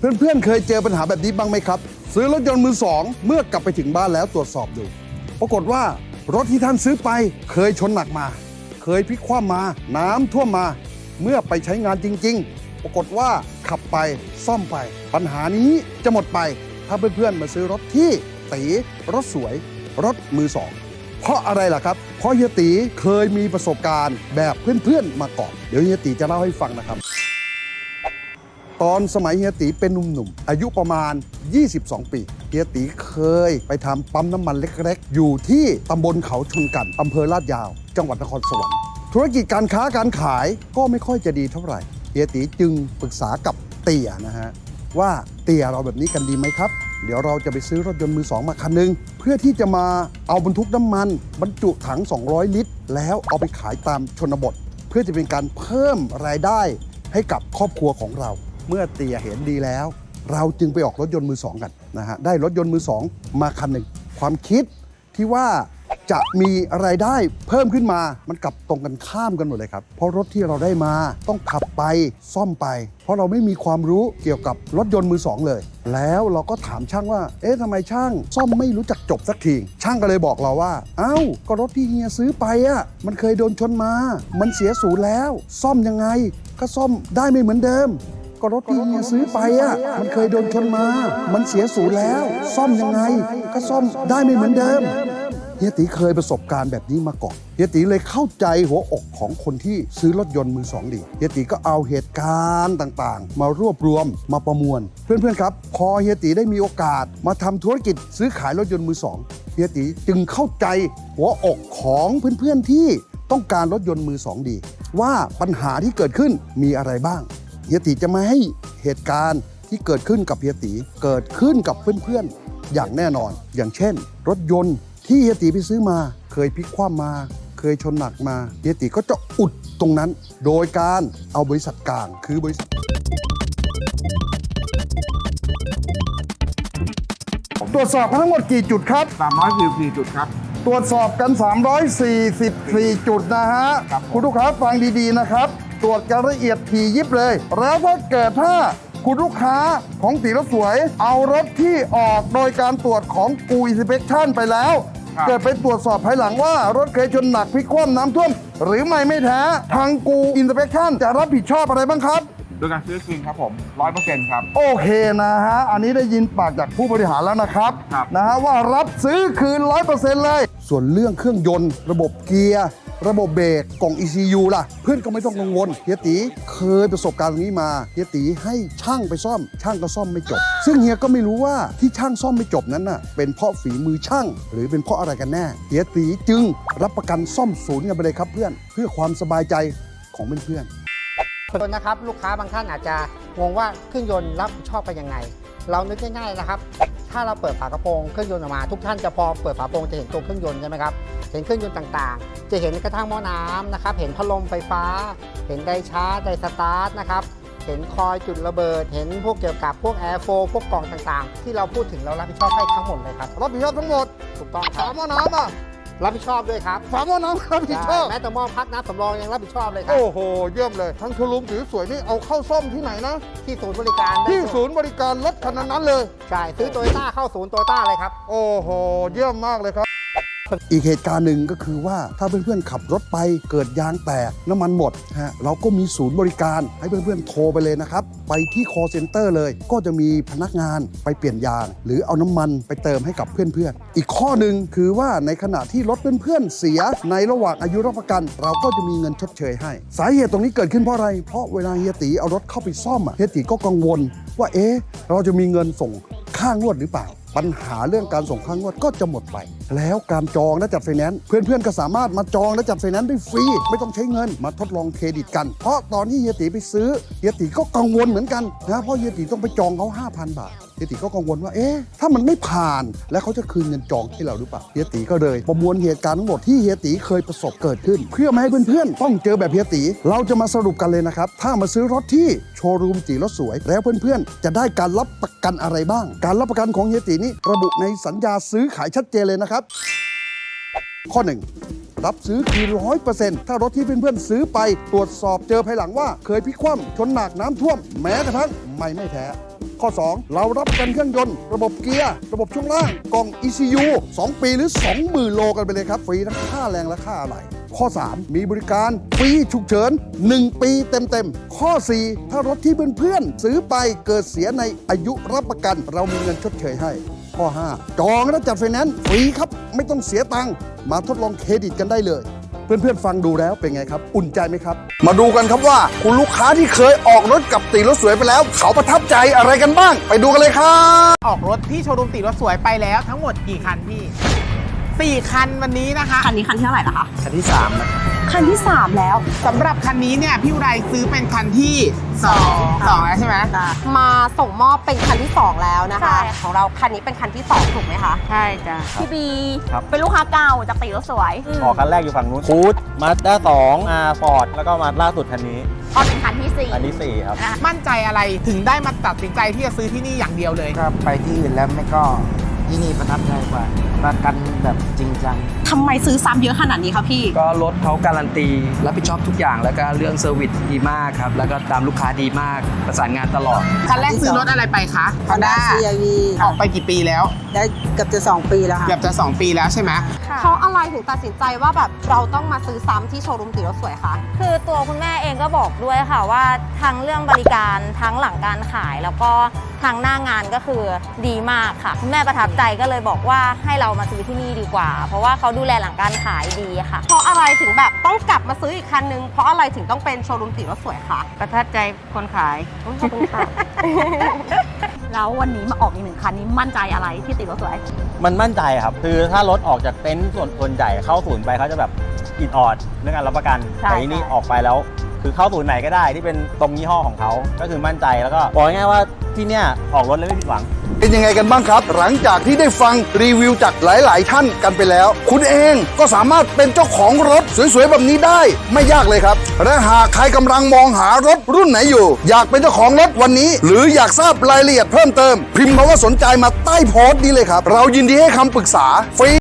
เพื่อนๆ เคยเจอปัญหาแบบนี้บ้างไหมครับ ซื้อรถยนต์มือสอง เมื่อกลับไปถึงบ้านแล้วตรวจสอบดู ปรากฏว่ารถที่ท่านซื้อไปเคยชนหนักมา เคยพลิกคว่ำมา น้ำท่วมมา เมื่อไปใช้งานจริง ๆ ปรากฏว่าขับไปซ่อมไป ปัญหานี้จะหมดไป ถ้าเพื่อนๆ มาซื้อรถที่ตีรถสวย รถมือสอง เพราะอะไรล่ะครับ เพราะเฮียตีเคยมีประสบการณ์แบบเพื่อนๆ มาก่อน เดี๋ยวเฮียตีจะเล่าให้ฟังนะครับ ตอนสมัยเฮียตีเป็นหนุ่มๆ อายุประมาณ 22 ปีเฮียตีเคยไปทำปั๊มน้ำมันเล็กๆ อยู่ที่ตำบลเขาชนกันอำเภอลาดยาว จังหวัดนครสวรรค์ธุรกิจการค้าการขายก็ไม่ค่อยจะดีเท่าไหร่เฮียตีจึงปรึกษากับเตี่ยนะฮะว่าเตี่ยเราแบบนี้กันดีไหมครับ เดี๋ยวเราจะไปซื้อรถยนต์มือสองมาคันหนึง เพื่อที่จะมาเอาบรรทุกน้ำมัน บรรจุถัง 200 ลิตร แล้วเอาไปขายตามชนบท เพื่อจะเป็นการเพิ่มรายได้ให้กับครอบครัวของเรา เมื่อเตียเห็นดีแล้ว เราจึงไปออกรถยนต์มือสองกันนะฮะได้รถยนต์มือสองมาคันหนึ่งความคิดที่ว่าจะมีไรายได้เพิ่มขึ้นมา มันกลับตรงกันข้ามกันหมดเลยครับ เพราะรถที่เราได้มาต้องขับไปซ่อมไป เพราะเราไม่มีความรู้เกี่ยวกับรถยนต์มือสองเลย แล้วเราก็ถามช่างว่า เอ๊ะทำไมช่าง ซ่อมไม่รู้จักจบสักที ช่างก็เลยบอกเราว่า เอ้า ก็รถที่เฮียซื้อไปอะ่ะ มันเคยโดนชนมา มันเสียศูนย์แล้ว ซ่อมยังไง ก็ซ่อมได้ไม่เหมือนเดิม ก็รถที่เฮียซื้อไปอะ มันเคยโดนชนมา มันเสียศูนย์แล้ว ซ่อมยังไง ก็ซ่อมได้ไม่เหมือนเดิมเฮียตีเคยประสบการณ์แบบนี้มาก่อนเฮียตีเลยเข้าใจหัวอกของคนที่ซื้อรถยนต์มือสองดีเฮียตีก็เอาเหตุการณ์ต่างๆ มารวบรวมมาประมวล เพื่อนๆครับ พอเฮียตีได้มีโอกาสมาทำธุรกิจซื้อขายรถยนต์มือสองเฮียตีจึงเข้าใจหัวอกของเพื่อนๆที่ต้องการรถยนต์มือสองดี ว่าปัญหาที่เกิดขึ้นมีอะไรบ้าง เฮียตีจะมาให้เหตุการณ์ที่เกิดขึ้นกับเฮียตีเกิดขึ้นกับเพื่อนๆ อย่างแน่นอน อย่างเช่น รถยนต์ที่เฮียตีไปซื้อมา เคยพลิกคว่ำมา เคยชนหนักมาเฮียตีก็จะอุดตรงนั้น โดยการเอาบริษัทกลางคือบริษัทตรวจสอบทั้งหมดกี่จุดครับ344จุดครับ ตรวจสอบกัน 344 จุดนะฮะ ครับคุณลูกค้าฟังดีๆนะครับ ตรวจกันละเอียดถี่ยิบเลย แล้วถ้าเกิดถ้าคุณลูกค้าของตีรถสวย เอารถที่ออกโดยการตรวจของกูอินสเปคชั่นไปแล้ว ครับ เกิดไปตรวจสอบภายหลังว่ารถเคยชนหนักพลิกคว่ำน้ำท่วม หรือไม่ไม่แท้ ทางกูอินสเปคชั่นจะรับผิดชอบอะไรบ้างครับ โดยการซื้อคืนครับผม100%ครับ โอเคนะฮะ อันนี้ได้ยินปากจากผู้บริหารแล้วนะครับครับ นะฮะว่ารับซื้อคืน 100%เลย ส่วนเรื่องเครื่องยนต์ ระบบเกียร์ ระบบเบรกกล่อง ECU ล่ะ เพื่อนก็ไม่ต้องกังวลเฮียตีเคยประสบการณ์ตรงนี้มาเฮียตีให้ช่างไปซ่อม ช่างก็ซ่อมไม่จบ ซึ่งเฮียก็ไม่รู้ว่าที่ช่างซ่อมไม่จบนั้นน่ะเป็นเพราะฝีมือช่าง หรือเป็นเพราะอะไรกันแน่เฮียตีจึงรับประกันซ่อมศูนย์กันไปเลยครับเพื่อน เพื่อความสบายใจของเพื่อนๆคนนะครับลูกค้าบางท่านอาจจะงงว่าเครื่องยนต์รับผิดชอบไปยังไง เรานึกง่ายๆนะครับ ถ้าเราเปิดฝากระโปรงเครื่องยนต์ออกมาทุกท่านจะพอเปิดฝากระโปรงจะเห็นตัวเครื่องยนต์ใช่ไหมครับเห็นเครื่องยนต์ต่างๆ จะเห็นกระทั่งหม้อน้ำนะครับเห็นพัดลมไฟฟ้า เห็นไดชาร์จไดสตาร์ทนะครับเห็นคอยจุดระเบิด เห็นพวกเกี่ยวกับพวกแอร์โฟพวกกล่องต่างๆ ที่เราพูดถึงเรารับผิดชอบให้ทั้งหมดเลยครับรับผิดชอบทั้งหมดถูกต้องครับหม้อน้ำอะ รับผิดชอบด้วยครับฝาหม้อน้ำรับผิดชอบ แม้แต่หม้อพักน้ำสำรองยังรับผิดชอบเลยครับ โอ้โห เยี่ยมเลย ทั้งทุลุงถือสวยนี่เอาเข้าซ่อมที่ไหนนะ ที่ศูนย์บริการได้ที่ศูนย์บริการรถคันนั้นเลย ใช่ ซื้อโตโยต้าเข้าศูนย์โตโยต้าเลยครับ โอ้โห เยี่ยมมากเลยครับ อีกเหตุการณ์หนึ่งก็คือว่าถ้าเพื่อนๆขับรถไปเกิดยางแตกน้ำมันหมดฮะเราก็มีศูนย์บริการให้เพื่อนๆโทรไปเลยนะครับ ไปที่ call center เลย ก็จะมีพนักงานไปเปลี่ยนยาง หรือเอาน้ำมันไปเติมให้กับเพื่อนๆ อีกข้อหนึ่งคือว่าในขณะที่รถเพื่อนๆเสียในระหว่างอายุรับประกัน เราก็จะมีเงินชดเชยให้ สาเหตุตรงนี้เกิดขึ้นเพราะอะไร เพราะเวลาเฮียตีเอารถเข้าไปซ่อมอะเฮียตีก็กังวล ว่าเอ๊ะเราจะมีเงินส่งค่างวดหรือเปล่า ปัญหาเรื่องการส่งค่างวดก็จะหมดไป แล้วการจองและจัดไฟแนนซ์เพื่อนๆก็สามารถมาจองและจัดไฟแนนซ์ได้ฟรี ไม่ต้องใช้เงินมาทดลองเครดิตกัน เพราะตอนที่เฮียตีไปซื้อเฮียตีก็กังวลเหมือนกันนะเพราะเฮียตีต้องไปจองเขา5,000 บาท เฮียตีก็กังวลว่าเอ๊ะถ้ามันไม่ผ่านแล้วเขาจะคืนเงินจองให้เราหรือเปล่าเฮียตีก็เลยประมวลเหตุการณ์ทั้งหมดที่เฮียตีเคยประสบเกิดขึ้น เพื่อไม่ให้เพื่อนๆต้องเจอแบบเฮียตีเราจะมาสรุปกันเลยนะครับถ้ามาซื้อรถที่โชว์รูมตีรถสวย แล้วเพื่อนๆ จะได้การรับประกันอะไรบ้าง การรับประกันของเฮียตีนี้ระบุในสัญญาซื้อขายชัดเจนเลยนะครับ ข้อ 1รับซื้อคือร้อยเปอร์เซ็นต์ถ้ารถที่เพื่อนๆซื้อไปตรวจสอบเจอภายหลังว่า เคยพิกคว่ำชนหนักน้ำท่วม แม้กระทั่งไม่ไม่แท้ ข้อ 2 เรารับกันเครื่องยนต์ ระบบเกียร์ ระบบช่วงล่าง กล่อง ECU 2 ปีหรือ 20,000 โลกันไปเลยครับ ฟรีทั้งค่าแรงและค่าอะไหล่ข้อ 3 มีบริการฟรีฉุกเฉิน 1 ปีเต็มๆ ข้อ 4 ถ้ารถที่เพื่อนๆ ซื้อไปเกิดเสียในอายุรับประกัน เรามีเงินชดเชยให้ ข้อ 5 จองและจัดไฟแนนซ์ฟรีครับ ไม่ต้องเสียตังค์มาทดลองเครดิตกันได้เลย เพื่อนๆฟังดูแล้วเป็นไงครับ อุ่นใจไหมครับ มาดูกันครับว่า คุณลูกค้าที่เคยออกรถกับตีรถสวยไปแล้ว เขาประทับใจอะไรกันบ้าง ไปดูกันเลยครับ ออกรถที่โชว์รูมตีรถสวยไปแล้วทั้งหมดกี่คันพี่ สี่คันวันนี้นะคะ คันนี้คันที่เท่าไหร่ละคะ คันที่3นะคันที่ 3 แล้ว สำหรับคันนี้เนี่ยพี่อุไรซื้อเป็นคันที่สองสองแล้วใช่ไหมมาส่งมอบเป็นคันที่ 2 แล้วนะคะ ใช่ ของเราคันนี้เป็นคันที่ 2 ถูกไหมคะ ใช่จ้ะ พี่บี ครับ เป็นลูกค้าเก่าจากตีรถสวยออกคันแรกอยู่ฝั่งนู้นคูดมาสด้าสองอาฟอร์ดแล้วก็มาล่าสุดคันนี้ก็เป็นคันที่สี่ อันที่สี่ครับ มั่นใจอะไรถึงได้มาตัดสินใจที่จะซื้อที่นี่อย่างเดียวเลย ก็ไปที่อื่นแล้วไม่ก็ ที่นี่ประทับใจกว่า ประกันแบบจริงจัง ทำไมซื้อซ้ำเยอะขนาดนี้คะพี่ ก็รถเขาการันตีรับผิดชอบทุกอย่างแล้วก็เรื่องเซอร์วิสดีมากครับ แล้วก็ตามลูกค้าดีมากประสานงานตลอด คันแรกซื้อรถอะไรไปคะ Honda CRV ออกไปกี่ปีแล้วได้เกือบจะ 2 ปีแล้วค่ะ เกือบจะ 2 ปีแล้วใช่ไหมเพราะอะไรถึงตัดสินใจว่าแบบเราต้องมาซื้อซ้ำที่โชว์รูมตีรถสวยคะ คือตัวคุณแม่เอง ก็บอกด้วยค่ะว่าทั้งเรื่องบริการทั้งหลังการขาย แล้วก็ทางหน้างานก็คือดีมากค่ะคุณแม่ประทับใจก็เลยบอกว่าให้เรามาซื้อที่นี่ดีกว่า เพราะว่าเขาดูแลหลังการขายดีค่ะ เพราะอะไรถึงแบบต้องกลับมาซื้ออีกคันนึงเพราะอะไรถึงต้องเป็นโชว์รูมตีรถสวยคะประทับใจคนขายขอบคุณค่ะแล้ววันนี้มาออกอีกหนึ่งคันนี้มั่นใจอะไรที่ตีรถสวย มันมั่นใจครับ คือถ้ารถออกจากเต็นท์ส่วนส่วนใหญ่เข้าศูนย์ไปเขาจะแบบอิดออดเรื่องการรับประกันใช่แต่ที่นี่ใช่ออกไปแล้ว คือเข้าศูนย์ไหนก็ได้ที่เป็นตรงยี่ห้อของเขาก็คือมั่นใจแล้วก็บอกง่ายๆว่าที่เนี่ยออกรถแล้วไม่ผิดหวัง เป็นยังไงกันบ้างครับ หลังจากที่ได้ฟังรีวิวจากหลาย ๆ ท่านกันไปแล้ว คุณเองก็สามารถเป็นเจ้าของรถสวย ๆ แบบนี้ได้ไม่ยากเลยครับ และหากใครกำลังมองหารถรุ่นไหนอยู่ อยากเป็นเจ้าของรถวันนี้ หรืออยากทราบรายละเอียดเพิ่มเติม พิมพ์คำว่าสนใจมาใต้โพสต์นี้เลยครับ เรายินดีให้คำปรึกษาฟรี